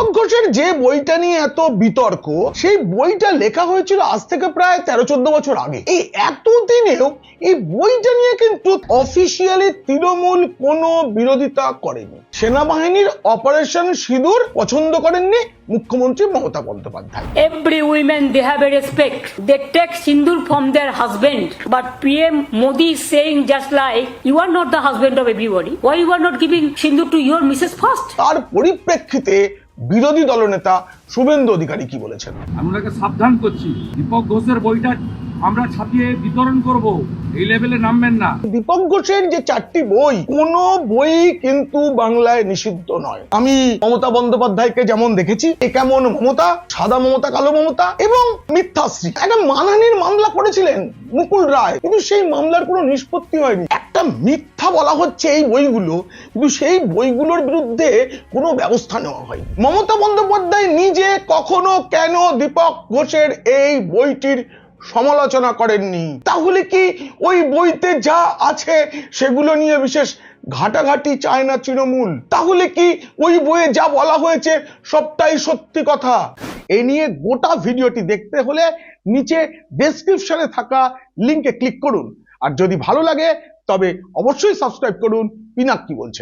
অশোক ঘোষের যে বইটা নিয়ে এত বিতর্ক সেই বইটা লেখা হয়েছিল আজ থেকে প্রায় তেরো চোদ্দ বছর আগে। এই এতদিনেও এই বইটা নিয়ে কিন্তু অফিসিয়ালি তৃণমূল কোনো বিরোধিতা করেনি। সেনাবাহিনীর অপারেশন সিঁদুর পছন্দ করেননি মুখ্যমন্ত্রী Mamata Bandyopadhyay. Every women they have a respect they take sindoor from their husband but PM Modi saying just like you are not the husband of everybody why you are not giving sindoor to your missus first তার পরিপ্রেক্ষিতে বিরোধী দলনেতা শুভেন্দু অধিকারী কি বলেছেন? আপনাকে সাবধান করছি। দীপক ঘোষের বইটা আমরা ছাপিয়ে বিতরণ করব। এই লেভেলে নামবেন না। দীপক ঘোষের যে চারটি বই কোন বই কিন্তু বাংলায় নিষিদ্ধ নয়। আমি মমতা বন্দ্যোপাধ্যায়কে যেমন দেখেছি এ কেমন মমতা? সাদা মমতা কালো মমতা এবং মিথ্যাশ্রী একটা মানহানির মামলা করেছিলেন মুকুল রায়। কিন্তু সেই মামলার কোনো নিষ্পত্তি হয়নি। একটা মিথ্যা বলা হচ্ছে এই বইগুলো, কিন্তু সেই বইগুলোর বিরুদ্ধে কোনো ব্যবস্থা নেওয়া হয়নি। মমতা বন্দ্যোপাধ্যায় নিজে কখনো কেন দীপক ঘোষের এই বইটির সমালোচনা করেননি? তাহলে কি ওই বইতে যা আছে সেগুলো নিয়ে বিশেষ ঘাটাঘাটি চায় না তৃণমূল? তাহলে কি ওই বইয়ে যা বলা হয়েছে সবটাই সত্যি কথা? এ নিয়ে গোটা ভিডিওটি দেখতে হলে নিচে ডেসক্রিপশনে থাকা লিঙ্কে ক্লিক করুন। আর যদি ভালো লাগে তবে অবশ্যই সাবস্ক্রাইব করুন। পিনাক কি বলছে?